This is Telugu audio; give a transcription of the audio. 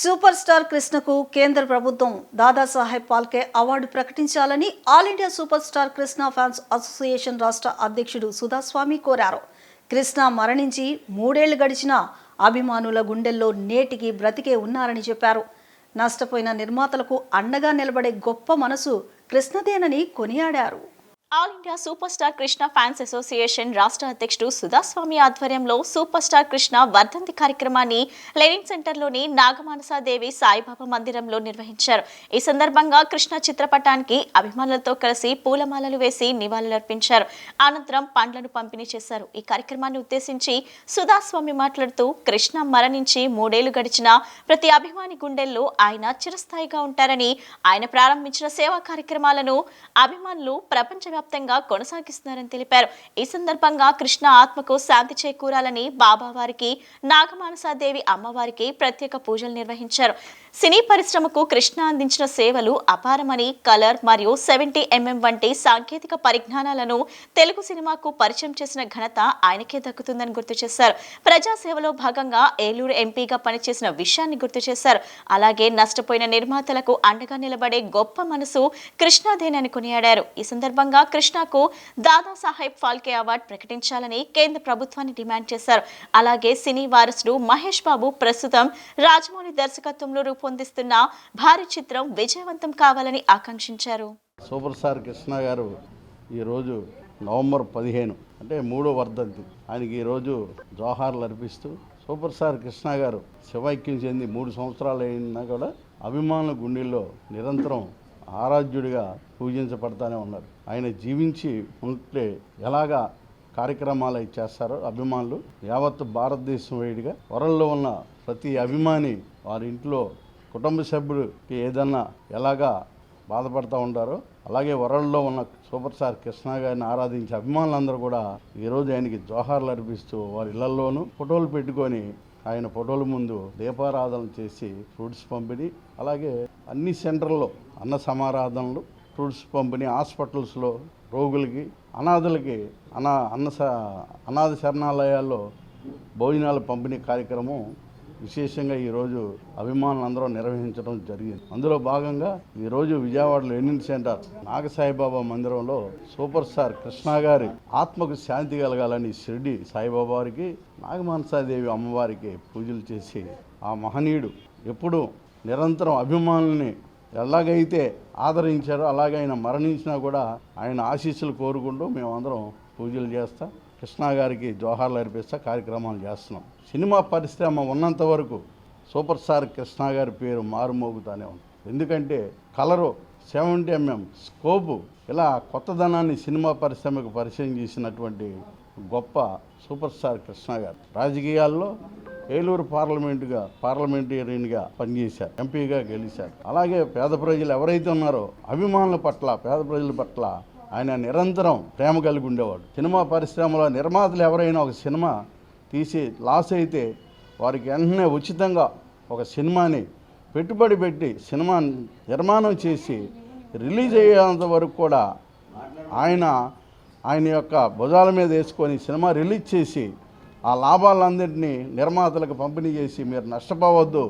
సూపర్ స్టార్ కృష్ణకు కేంద్ర ప్రభుత్వం దాదాసాహెబ్ పాల్కే అవార్డు ప్రకటించాలని all India super star Krishna fans association రాష్ట్ర అధ్యక్షుడు సుధాస్వామి కోరారు. కృష్ణ మరణించి మూడేళ్ళు గడిచిన అభిమానుల గుండెల్లో నేటికి బ్రతికే ఉన్నారని చెప్పారు. నష్టపోయిన నిర్మాతలకు అండగా నిలబడే గొప్ప మనసు కృష్ణదేనని కొనియాడారు. All India super star Krishna fans association రాష్ట్ర అధ్యక్షుడు సుధాస్వామి ఆధ్వర్యంలో సూపర్ స్టార్ కృష్ణ వర్ధంతి కార్యక్రమాన్ని లెనిన్ సెంటర్లోని నాగమానసాదేవి సాయిబాబా మందిరంలో నిర్వహించారు. ఈ సందర్భంగా కృష్ణ చిత్రపటానికి అభిమానులతో కలిసి పూలమాలలు వేసి నివాళులర్పించారు. అనంతరం పండ్లను పంపిణీ చేశారు. ఈ కార్యక్రమాన్ని ఉద్దేశించి సుధాస్వామి మాట్లాడుతూ కృష్ణ మరణించి మూడేళ్ళు గడిచిన ప్రతి అభిమాని గుండెల్లో ఆయన చిరస్థాయిగా ఉంటారని ఆయన ప్రారంభించిన సేవా కార్యక్రమాలను అభిమానులు ప్రపంచ ప్రపంచవ్యాప్తంగా కొనసాగిస్తున్నారని తెలిపారు. ఈ సందర్భంగా కృష్ణ ఆత్మకు శాంతి చేకూరాలని బాబా వారికి నాగమానసాదేవి అమ్మవారికి ప్రత్యేక పూజలు నిర్వహించారు. సినీ పరిశ్రమకు కృష్ణ అందించిన సేవలు అపారమని కలర్ మరియు సెవెంటీ ఎంఎం వంటి సాంకేతిక పరిజ్ఞానాలను తెలుగు సినిమాకు పరిచయం చేసిన ఘనత ఆయనకే దక్కుతుందని గుర్తు చేశారు. ప్రజాసేవలో భాగంగా ఏలూరు ఎంపీగా పనిచేసిన విషయాన్ని గుర్తు చేశారు. అలాగే నష్టపోయిన నిర్మాతలకు అండగా నిలబడే గొప్ప మనసు కృష్ణాదేనని కొనియాడారు. ఈ సందర్భంగా కృష్ణకు దాదాసాహెబ్ ఫాల్కే అవార్డు ప్రకటించాలని కేంద్ర ప్రభుత్వాన్ని డిమాండ్ చేశారు. అలాగే సినీ వారసుడు మహేష్ బాబు ప్రస్తుతం రాజమౌళి దర్శకత్వంలో రూపొందిస్తున్న భారీ చిత్రం విజయవంతం కావాలని ఆకాంక్షించారు. సూపర్ స్టార్ కృష్ణ గారు ఈరోజు నవంబర్ పదిహేను అంటే మూడో వర్ధంతి. ఆయనకి ఈరోజు జోహార్లు అర్పిస్తూ సూపర్ స్టార్ కృష్ణ గారు శివైక్యం చెంది మూడు సంవత్సరాలు అయినా కూడా అభిమానుల గుండెల్లో నిరంతరం ఆరాధ్యుడిగా పూజించబడతానే ఉన్నారు. ఆయన జీవించి ఉంటే ఎలాగా కార్యక్రమాలు అవి చేస్తారో అభిమానులు యావత్ భారతదేశం వేడిగా వరల్లో ఉన్న ప్రతి అభిమాని వారి ఇంట్లో కుటుంబ సభ్యుడికి ఏదన్నా ఎలాగా బాధపడుతూ ఉంటారో అలాగే వరల్డ్లో ఉన్న సూపర్ స్టార్ కృష్ణ గారిని ఆరాధించే అభిమానులందరూ కూడా ఈరోజు ఆయనకి జోహార్లు అర్పిస్తూ వారి ఇళ్ళలోనూ ఫోటోలు పెట్టుకొని ఆయన ఫోటోల ముందు దీపారాధన చేసి ఫ్రూట్స్ పంపిణీ అలాగే అన్ని సెంటర్లో అన్న సమారాధనలు ఫ్రూట్స్ పంపిణీ హాస్పిటల్స్లో రోగులకి అనాథులకి అనా అన్న స అనాథ శరణాలయాల్లో భోజనాల పంపిణీ కార్యక్రమం విశేషంగా ఈరోజు అభిమానులందరూ నిర్వహించడం జరిగింది. అందులో భాగంగా ఈరోజు విజయవాడలో ఎన్నిన్ సెంటర్ నాగసాయిబాబా మందిరంలో సూపర్ స్టార్ కృష్ణ గారి ఆత్మకు శాంతి కలగాలని షిరిడి సాయిబాబా వారికి నాగమానసాదేవి అమ్మవారికి పూజలు చేసి ఆ మహనీయుడు ఎప్పుడు నిరంతరం అభిమానుల్ని ఎలాగైతే ఆదరించారో అలాగే ఆయన మరణించినా కూడా ఆయన ఆశీస్సులు కోరుకుంటూ మేమందరం పూజలు చేస్తాం. కృష్ణ గారికి జోహార్లు అర్పిస్తా కార్యక్రమాలు చేస్తున్నాం. సినిమా పరిశ్రమ ఉన్నంత వరకు సూపర్ స్టార్ కృష్ణ గారి పేరు మారుమోగుతానే ఉంది. ఎందుకంటే కలరు సెవెంటీ ఎంఎం స్కోపు ఇలా కొత్తదనాన్ని సినిమా పరిశ్రమకు పరిచయం చేసినటువంటి గొప్ప సూపర్ స్టార్ కృష్ణ గారు. రాజకీయాల్లో ఏలూరు పార్లమెంటుగా పార్లమెంటేరియన్గా పనిచేశారు ఎంపీగా గెలిచారు. అలాగే పేద ప్రజలు ఎవరైతే ఉన్నారో అభిమానుల పట్ల పేద ప్రజల పట్ల ఆయన నిరంతరం ప్రేమ కలిగి ఉండేవాడు. సినిమా పరిశ్రమలో నిర్మాతలు ఎవరైనా ఒక సినిమా తీసి లాస్ అయితే వారికి వెంటనే ఉచితంగా ఒక సినిమాని పెట్టుబడి పెట్టి సినిమా నిర్మాణం చేసి రిలీజ్ అయ్యేంత వరకు కూడా ఆయన ఆయన యొక్క భుజాల మీద వేసుకొని సినిమా రిలీజ్ చేసి ఆ లాభాలందరినీ నిర్మాతలకు పంపిణీ చేసి మీరు నష్టపోవద్దు.